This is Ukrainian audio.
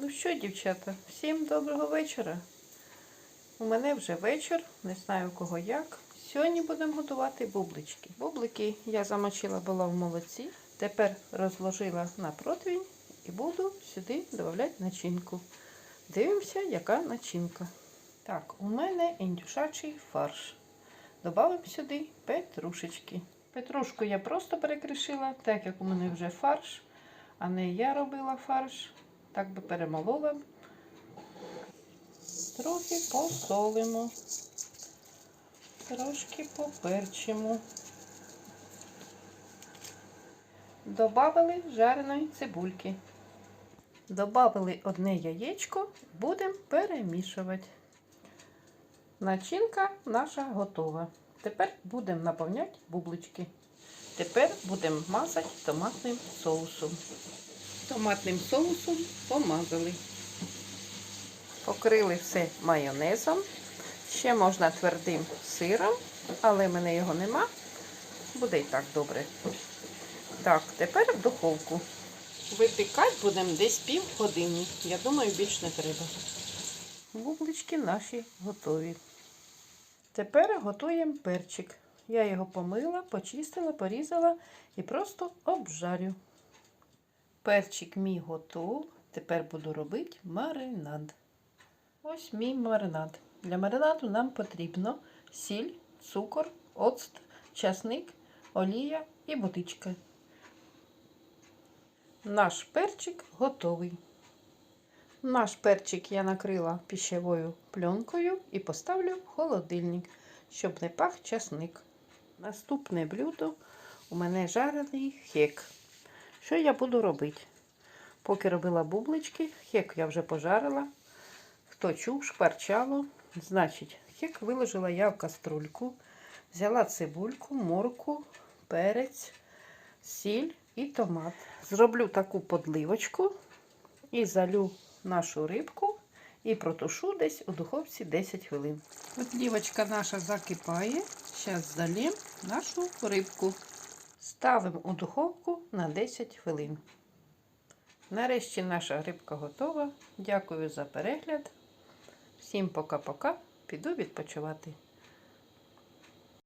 Ну що, дівчата, всім доброго вечора. У мене вже вечір, не знаю у кого як. Сьогодні будемо готувати бублички. Бублики я замочила була в молоці. Тепер розложила на противень і буду сюди додавати начинку. Дивимося, яка начинка. Так, у мене індюшачий фарш. Добавимо сюди петрушечки. Петрушку я просто перекришила, так як у мене вже фарш, а не я робила фарш. Так би перемолола. Трохи посолимо, трошки поперчимо. Добавили жареної цибульки. Добавили одне яєчко, будемо перемішувати. Начинка наша готова. Тепер будемо наповняти бублички. Тепер будемо мазати томатним соусом. Томатним соусом помазали. Покрили все майонезом. Ще можна твердим сиром, але в мене його нема. Буде і так добре. Так, тепер в духовку. Випікати будемо десь пів години. Я думаю, більш не треба. Бублички наші готові. Тепер готуємо перчик. Я його помила, почистила, порізала і просто обжарю. Перчик мій готов. Тепер буду робити маринад. Ось мій маринад. Для маринаду нам потрібно сіль, цукор, оцт, часник, олія і водичка. Наш перчик готовий. Наш перчик я накрила пищевою пленкою і поставлю в холодильник, щоб не пах часник. Наступне блюдо у мене жарений хек. Що я буду робити? Поки робила бублички, хек я вже пожарила. Хто чув, шкварчало. Значить, хек виложила я в каструльку, взяла цибульку, морку, перець, сіль і томат. Зроблю таку подливочку і залю нашу рибку і протушу десь у духовці 10 хвилин. Подливочка наша закипає. Зараз залім нашу рибку. Ставимо у духовку на 10 хвилин. Нарешті наша грибка готова. Дякую за перегляд. Всім пока-пока. Піду відпочивати.